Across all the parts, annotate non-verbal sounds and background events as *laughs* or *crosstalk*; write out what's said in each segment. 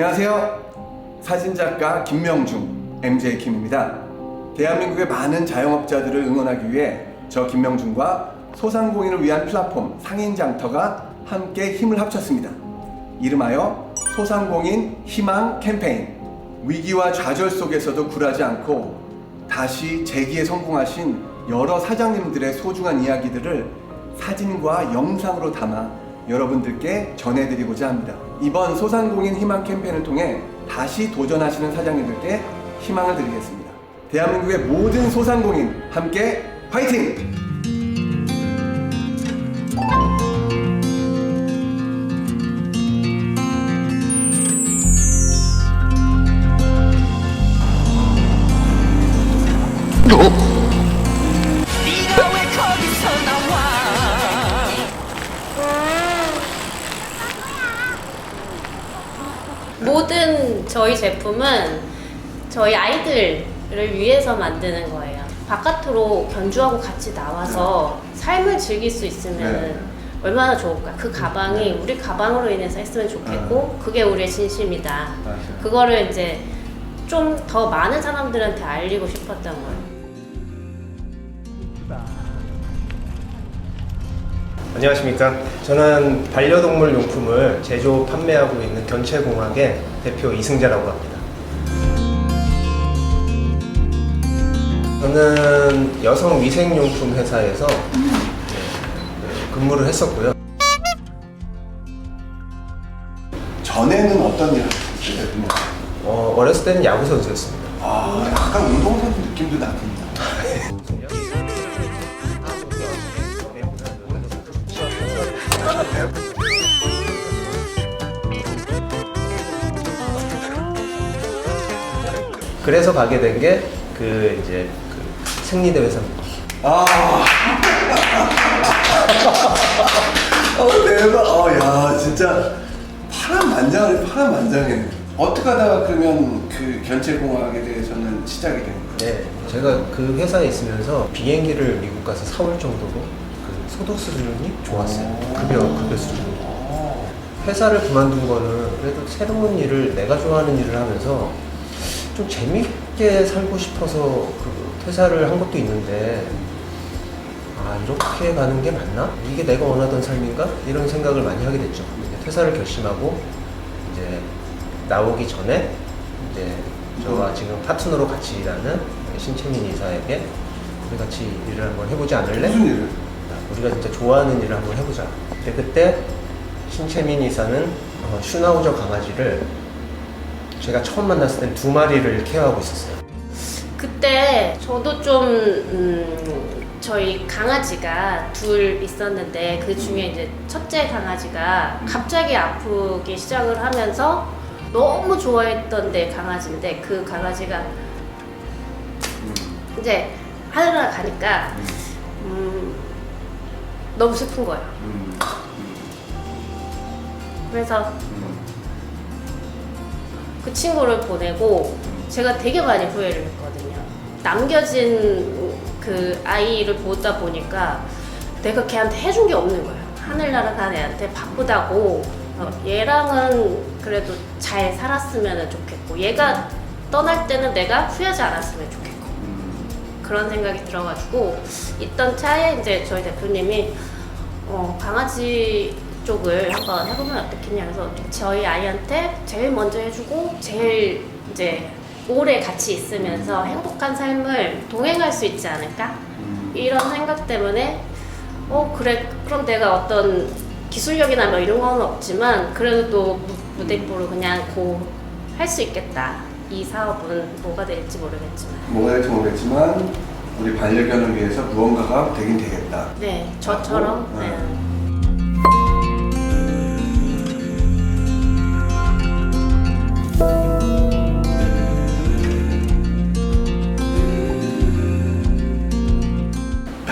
안녕하세요. 사진작가 김명중, MJ 김입니다. 대한민국의 많은 자영업자들을 응원하기 위해 저 김명중과 소상공인을 위한 플랫폼 상인장터가 함께 힘을 합쳤습니다. 이름하여 소상공인 희망 캠페인. 위기와 좌절 속에서도 굴하지 않고 다시 재기에 성공하신 여러 사장님들의 소중한 이야기들을 사진과 영상으로 담아 여러분들께 전해드리고자 합니다. 이번 소상공인 희망 캠페인을 통해 다시 도전하시는 사장님들께 희망을 드리겠습니다. 대한민국의 모든 소상공인 함께 파이팅! 제품은 저희 아이들을 위해서 만드는 거예요. 바깥으로 견주하고 같이 나와서 삶을 즐길 수 있으면 네. 얼마나 좋을까. 그 가방이 우리 가방으로 인해서 했으면 좋겠고 그게 우리의 진심이다. 맞아요. 그거를 이제 좀 더 많은 사람들한테 알리고 싶었던 거예요. 안녕하십니까. 저는 반려동물 용품을 제조 판매하고 있는 견체공학의 대표 이승재라고 합니다. 저는 여성 위생용품 회사에서 네, 근무를 했었고요. 전에는 어떤 일을 하셨어요? 어, 어렸을 때는 야구 선수였습니다. 아, 약간 운동선수 느낌도 나군요. 그래서 가게 된 게 그 이제 그 생리대 회사입니다. 아. 어, 대박. 어, 야, 진짜 파란만장하네, 파란만장해. 어떻게 하다가 그러면 그 견체공학에 대해서는 시작이 된 거예요? 네, 제가 그 회사에 있으면서 비행기를 미국 가서 사올 정도로 그 소득 수준이 좋았어요. 급여, 급여 수준이. 어. 회사를 그만둔 거는 그래도 새로운 일을 내가 좋아하는 일을 하면서 좀 재밌게 살고 싶어서 그 퇴사를 한 것도 있는데 아 이렇게 가는 게 맞나? 이게 내가 원하던 삶인가? 이런 생각을 많이 하게 됐죠. 퇴사를 결심하고 이제 나오기 전에 이제 저와 지금 파트너로 같이 일하는 신채민 이사에게 우리 같이 일을 한번 해보지 않을래? 무슨 일을? 우리가 진짜 좋아하는 일을 한번 해보자. 근데 그때 신채민 이사는 어, 슈나우저 강아지를 제가 처음 만났을 땐 두 마리를 케어하고 있었어요. 그때 저도 좀 음, 저희 강아지가 둘 있었는데 그 중에 이제 첫째 강아지가 갑자기 아프기 시작을 하면서 너무 좋아했던 내 강아지인데 그 강아지가 이제 하늘나라 가니까 음, 너무 슬픈 거예요. 음. 그래서 그 친구를 보내고 제가 되게 많이 후회를 했거든요. 남겨진 그 아이를 보다 보니까 내가 걔한테 해준 게 없는 거예요. 하늘나라 간 애한테 바쁘다고 어, 얘랑은 그래도 잘 살았으면 좋겠고 얘가 떠날 때는 내가 후회하지 않았으면 좋겠고 그런 생각이 들어가지고 있던 차에 이제 저희 대표님이 어, 강아지 쪽을 한번 해보면 어떻겠냐 그래서 저희 아이한테 제일 먼저 해주고 제일 이제 오래 같이 있으면서 행복한 삶을 동행할 수 있지 않을까? 이런 생각 때문에 어 그래 그럼 내가 어떤 기술력이나 뭐 이런 건 없지만 그래도 또 무- 무대뽀로 그냥 고 할 수 있겠다. 이 사업은 뭐가 될지 모르겠지만. 뭐가 될지 모르겠지만 우리 반려견을 위해서 무언가가 되긴 되겠다. 네 저처럼. 아, 네.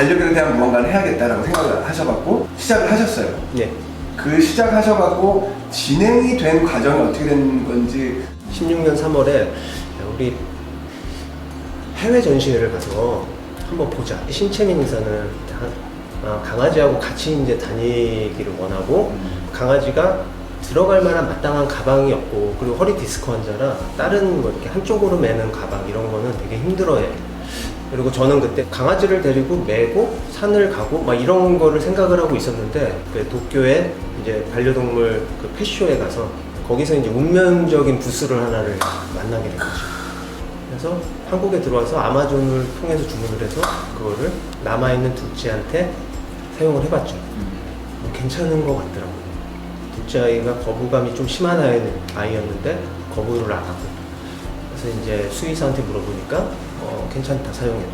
반려견에 대한 무언가를 해야겠다라고 생각을 하셔갖고 시작을 하셨어요. 예. 그 시작하셔갖고 진행이 된 과정이 어떻게 된 건지 16년 3월에 우리 해외 전시회를 가서 한번 보자. 신채민 이사는 다- 아, 강아지하고 같이 이제 다니기를 원하고 강아지가 들어갈 만한 마땅한 가방이 없고 그리고 허리 디스크 환자라 다른 뭐 이렇게 한쪽으로 매는 가방 이런 거는 되게 힘들어해. 그리고 저는 그때 강아지를 데리고 메고 산을 가고 막 이런 거를 생각을 하고 있었는데 그 도쿄에 이제 반려동물 그 펫쇼에 가서 거기서 이제 운명적인 부스를 하나를 만나게 된 거죠. 그래서 한국에 들어와서 아마존을 통해서 주문을 해서 그거를 남아있는 둘째한테 사용을 해봤죠. 뭐 괜찮은 것 같더라고요. 둘째 아이가 거부감이 좀 심한 아이였는데 거부를 안 하고 그래서 이제 수의사한테 물어보니까 어, 괜찮다 사용해도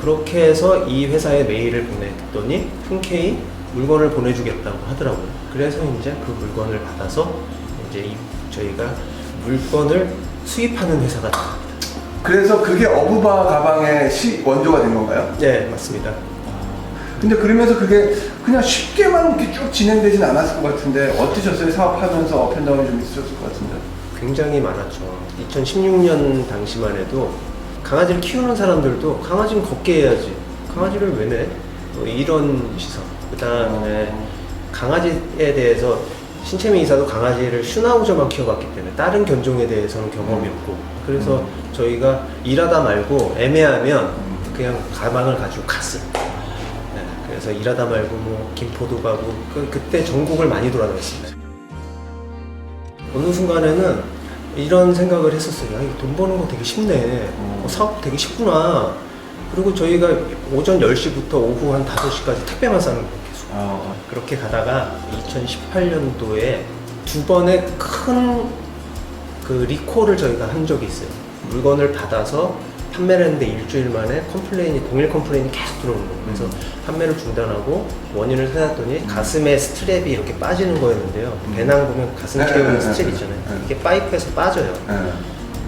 그렇게 해서 이 회사에 메일을 보냈더니 흔쾌히 물건을 보내주겠다고 하더라고요. 그래서 이제 그 물건을 받아서 이제 이- 저희가 물건을 수입하는 회사가 됩니다. 그래서 그게 어부바 가방의 시 원조가 된 건가요? 네 맞습니다. 근데 그러면서 그게 그냥 쉽게만 이렇게 쭉 진행되진 않았을 것 같은데 어떠셨어요? 사업하면서 업앤다운이 좀 있으셨을 것 같은데. 굉장히 많았죠. 2016년 당시만 해도 강아지를 키우는 사람들도 강아지는 걷게 해야지. 강아지를 왜 내? 뭐 이런 시선. 그 다음에 강아지에 대해서 신채미 이사도 강아지를 슈나우저만 키워봤기 때문에 다른 견종에 대해서는 경험이 없고 그래서 저희가 일하다 말고 애매하면 그냥 가방을 가지고 갔어요. 네, 그래서 일하다 말고 뭐 김포도 가고 그, 그때 전국을 많이 돌아다녔습니다. 어느 순간에는 이런 생각을 했었어요. 돈 버는 거 되게 쉽네. 어, 사업 되게 쉽구나. 그리고 저희가 오전 10시부터 오후 한 5시까지 택배만 싸는 거예요. 계속. 아, 그렇게 가다가 2018년도에 두 번의 큰 그 리콜을 저희가 한 적이 있어요. 물건을 받아서 판매를 했는데 일주일 만에 컴플레인이 동일 컴플레인이 계속 들어오는 거예요. 그래서 판매를 중단하고 원인을 찾았더니 가슴에 스트랩이 이렇게 빠지는 거였는데요. 배낭 보면 가슴 네, 채우는 네, 네, 스트랩 네. 있잖아요. 네. 이게 파이프에서 빠져요. 네.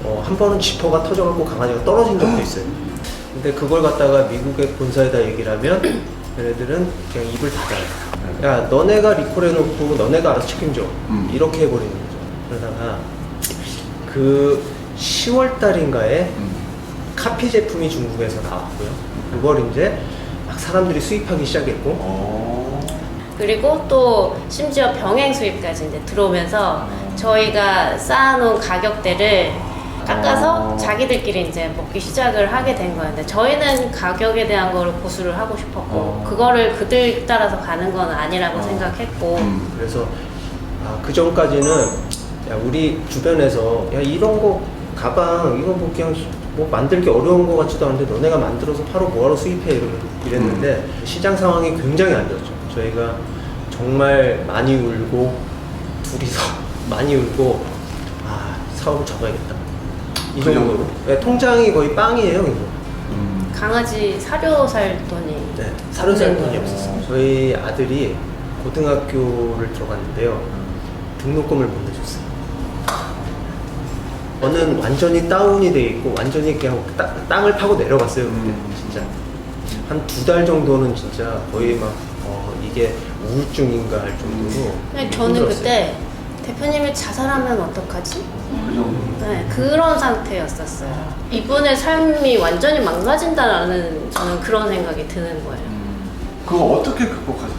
어, 한 번은 지퍼가 터져갖고 강아지가 떨어진 적도 있어요. 근데 그걸 갖다가 미국의 본사에다 얘기를 하면 얘네들은 그냥 입을 닫아요. 야, 너네가 리콜해놓고 너네가 알아서 책임져. 음. 이렇게 해버리는 거죠. 그러다가 그 10월 달인가에 음. 카피 제품이 중국에서 나왔고요. 그걸 이제 막 사람들이 수입하기 시작했고 어. 그리고 또 심지어 병행 수입까지 이제 들어오면서 저희가 쌓아놓은 가격대를 깎아서 어. 자기들끼리 이제 먹기 시작을 하게 된 거였는데 저희는 가격에 대한 거를 보수를 하고 싶었고 어. 그거를 그들 따라서 가는 건 아니라고 생각했고 음. 그래서 아, 그 전까지는 야 우리 주변에서 야 이런 거 가방 이거 뭐 그냥 뭐 만들기 어려운 거 같지도 않은데 너네가 만들어서 바로 뭐하러 수입해 이러- 이랬는데 시장 상황이 굉장히 안 좋았죠. 저희가 정말 많이 울고 둘이서 *laughs* 많이 울고 아 사업을 접어야겠다 이 그 정도로? 네, 통장이 거의 빵이에요. 이거. 음. 강아지 사료 살 돈이 네, 사료 살 돈이 네. 없었어요. 저희 아들이 고등학교를 들어갔는데요. 등록금을 못. 저는 완전히 다운이 돼 있고 완전히 그냥 따- 땅을 파고 내려갔어요. 그때 음. 진짜 한 두 달 정도는 진짜 거의 막 어, 이게 우울증인가 할 정도로 근데 저는 힘들었어요. 그때 대표님이 자살하면 어떡하지? 그 정도. 네, 그런 상태였었어요. 이분의 삶이 완전히 망가진다라는 저는 그런 생각이 드는 거예요. 그거 어떻게 극복하셨어요?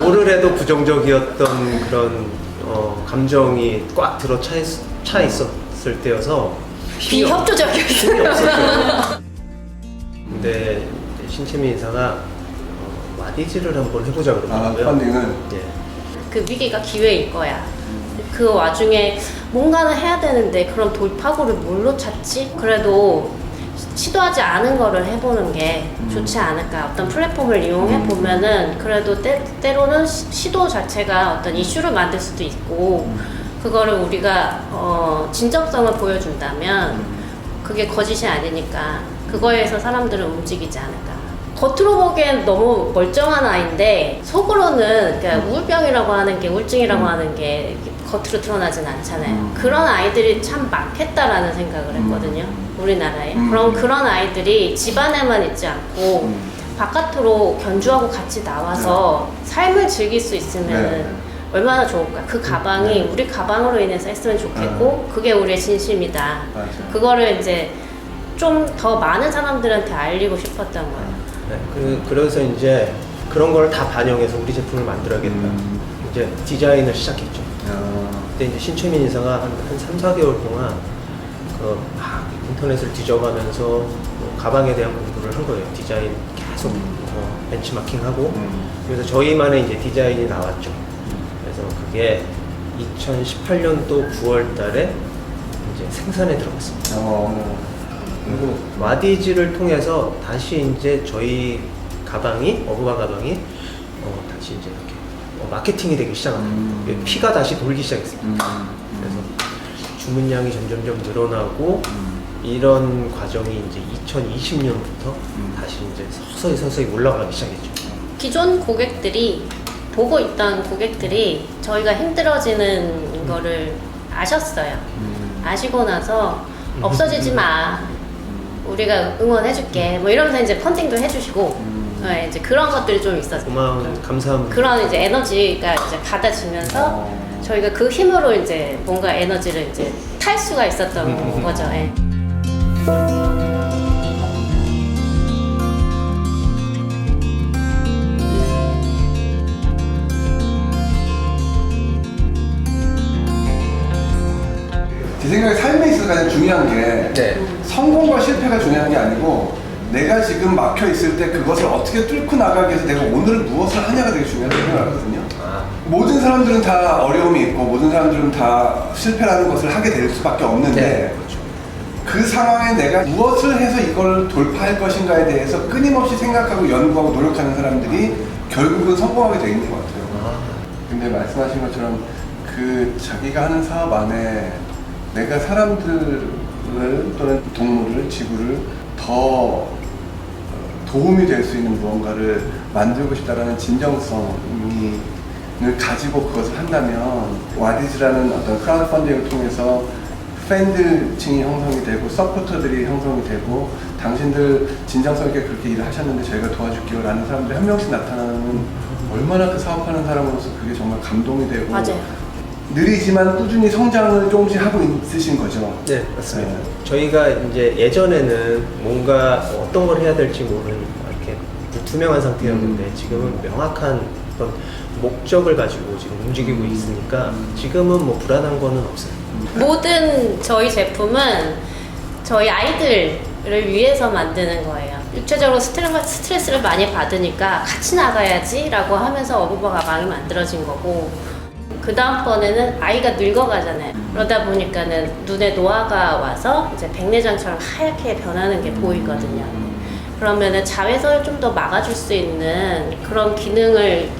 뭐를 해도 부정적이었던 그런 어, 감정이 꽉 들어 차, 있, 차 있었 을 때여서 힘이 없- 비협조적이었어요. 힘이 없었죠. 근데 이제 신채미 이사가 어, 와디즈를 한번 해보자 아, 그러더라고요. 펀딩은 예. 그 위기가 기회일 거야. 그 와중에 뭔가는 해야 되는데 그럼 돌파구를 뭘로 찾지? 그래도 시도하지 않은 거를 해보는 게 좋지 않을까. 어떤 플랫폼을 이용해 보면은 그래도 때, 때로는 시, 시도 자체가 어떤 이슈를 만들 수도 있고 그거를 우리가 어, 진정성을 보여준다면 그게 거짓이 아니니까 그거에서 사람들은 움직이지 않을까. 겉으로 보기엔 너무 멀쩡한 아이인데 속으로는 그러니까 우울병이라고 하는 게 우울증이라고 하는 게 겉으로 드러나진 않잖아요. 그런 아이들이 참 많겠다라는 생각을 했거든요. 우리나라에. 음. 그럼 그런 아이들이 집안에만 있지 않고 음. 바깥으로 견주하고 같이 나와서 삶을 즐길 수 있으면 네. 얼마나 좋을까. 그 가방이 우리 가방으로 인해서 했으면 좋겠고 그게 우리의 진심이다. 맞아요. 그거를 이제 좀 더 많은 사람들한테 알리고 싶었던 거예요. 네, 그, 그래서 이제 그런 걸 다 반영해서 우리 제품을 만들어야겠다. 음. 이제 디자인을 시작했죠. 어, 그때 이제 신채민 이사가 한, 한 3, 4개월 동안 그 막 인터넷을 뒤져가면서 뭐 가방에 대한 공부를 한 거예요. 디자인 계속 어, 벤치마킹하고 음. 그래서 저희만의 이제 디자인이 나왔죠. 그래서 그게 2018년도 9월 달에 이제 생산에 들어갔습니다. 어, 그리고 와디즈를 통해서 다시 이제 저희 가방이 어부바 가방이 어, 다시 이제 이렇게 어, 마케팅이 되기 시작합니다. 음. 피가 다시 돌기 시작했습니다. 음. 그래서 주문량이 점점점 늘어나고 음. 이런 과정이 이제 2020년부터 음. 다시 이제 서서히 서서히 올라가기 시작했죠. 기존 고객들이 보고 있던 고객들이 저희가 힘들어지는 거를 아셨어요. 음. 아시고 나서 없어지지 마. 우리가 응원해줄게. 뭐 이러면서 이제 펀딩도 해주시고 음. 네, 이제 그런 것들이 좀 있었어요. 고마운 감사합니다. 그런 이제 에너지가 이제 받아지면서 어. 저희가 그 힘으로 이제 뭔가 에너지를 이제 탈 수가 있었던 *laughs* 거죠. 예. 생각에 삶에 있어서 가장 중요한 게 네. 성공과 실패가 중요한 게 아니고 내가 지금 막혀 있을 때 그것을 어떻게 뚫고 나가기 위해서 내가 오늘 무엇을 하냐가 되게 중요하다고 생각하거든요. 아, 모든 사람들은 다 어려움이 있고 모든 사람들은 다 실패라는 것을 하게 될 수밖에 없는데 네. 그 상황에 내가 무엇을 해서 이걸 돌파할 것인가에 대해서 끊임없이 생각하고 연구하고 노력하는 사람들이 결국은 성공하게 되어 있는 것 같아요. 아, 근데 말씀하신 것처럼 그 자기가 하는 사업 안에 내가 사람들을 또는 동물을 지구를 더 어, 도움이 될 수 있는 무언가를 만들고 싶다라는 진정성이 을 가지고 그것을 한다면 와디즈라는 어떤 크라우드 펀딩을 통해서 팬들층이 형성이 되고 서포터들이 형성이 되고 당신들 진정성 있게 그렇게 일을 하셨는데 저희가 도와줄게요 라는 사람들이 한 명씩 나타나는 얼마나 그 사업하는 사람으로서 그게 정말 감동이 되고 맞아요. 느리지만 꾸준히 성장을 조금씩 하고 있으신 거죠. 네, 맞습니다. 저희가 이제 예전에는 뭔가 어떤 걸 해야 될지 모르는 이렇게 불투명한 상태였는데 음. 지금은 명확한 어떤 목적을 가지고 지금 움직이고 있으니까 지금은 뭐 불안한 거는 없어요. 모든 저희 제품은 저희 아이들을 위해서 만드는 거예요. 육체적으로 스트레스, 스트레스를 많이 받으니까 같이 나가야지라고 하면서 어부바 가방이 만들어진 거고 그 다음번에는 아이가 늙어가잖아요. 그러다 보니까는 눈에 노화가 와서 이제 백내장처럼 하얗게 변하는 게 보이거든요. 그러면은 자외선을 좀 더 막아줄 수 있는 그런 기능을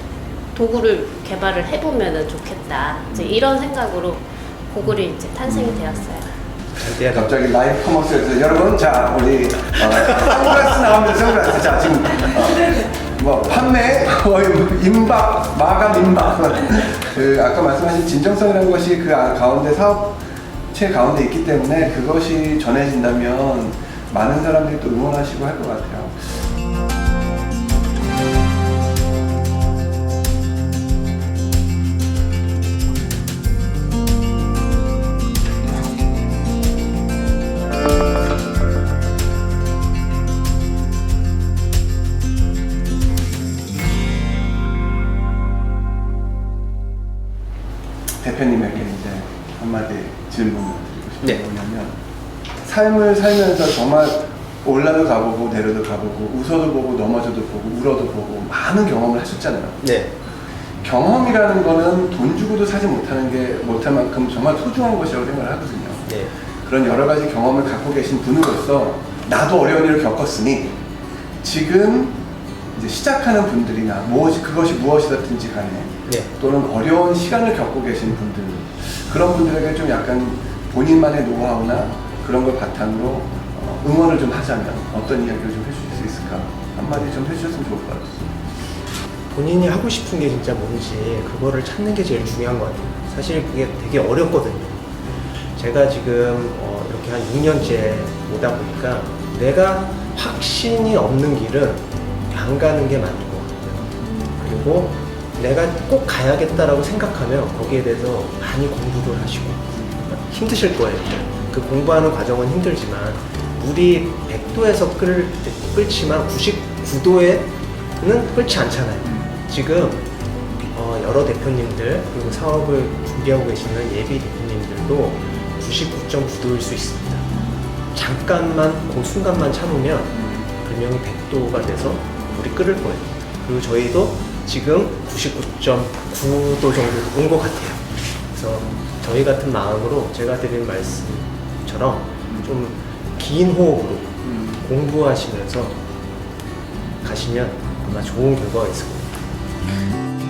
도구를 개발을 해보면은 좋겠다. 이제 이런 생각으로 고글이 이제 탄생이 되었어요. 돼. 갑자기 라이브 커머스에서 여러분 자 우리 어, 선글라스 나옵니다 선글라스 자 지금 어, 뭐 판매 뭐 임박 마감 임박 그 아까 말씀하신 진정성이라는 것이 그 아- 가운데 사업체 가운데 있기 때문에 그것이 전해진다면 많은 사람들이 또 응원하시고 할 것 같아요. 삶을 살면서 정말 올라도 가보고 내려도 가보고 웃어도 보고 넘어져도 보고 울어도 보고 많은 경험을 하셨잖아요. 네. 경험이라는 거는 돈 주고도 사지 못하는 게 못할 만큼 정말 소중한 것이라고 생각을 하거든요. 네. 그런 여러 가지 경험을 갖고 계신 분으로서 나도 어려운 일을 겪었으니 지금 이제 시작하는 분들이나 무엇이 그것이 무엇이든지 간에 네. 또는 어려운 시간을 겪고 계신 분들 그런 분들에게 좀 약간 본인만의 노하우나 그런 걸 바탕으로 어, 응원을 좀 하자면 어떤 이야기를 좀 해주실 수 있을까 한마디 좀 해주셨으면 좋을 것 같아요. 본인이 하고 싶은 게 진짜 뭔지 그거를 찾는 게 제일 중요한 것 같아요. 사실 그게 되게 어렵거든요. 제가 지금 어, 이렇게 한 6년째 오다 보니까 내가 확신이 없는 길은 안 가는 게 맞는 것 같아요. 그리고 내가 꼭 가야겠다라고 생각하면 거기에 대해서 많이 공부를 하시고 힘드실 거예요. 그 공부하는 과정은 힘들지만 물이 100도에서 끓, 끓지만 99도에는 끓지 않잖아요. 지금 어, 여러 대표님들 그리고 사업을 준비하고 계시는 예비 대표님들도 99.9도일 수 있습니다. 잠깐만 그 순간만 참으면 분명히 100도가 돼서 물이 끓을 거예요. 그리고 저희도 지금 99.9도 정도 온 것 같아요. 그래서 저희 같은 마음으로 제가 드린 말씀 처럼 좀 긴 호흡으로 공부하시면서 가시면 아마 좋은 결과가 있을 겁니다.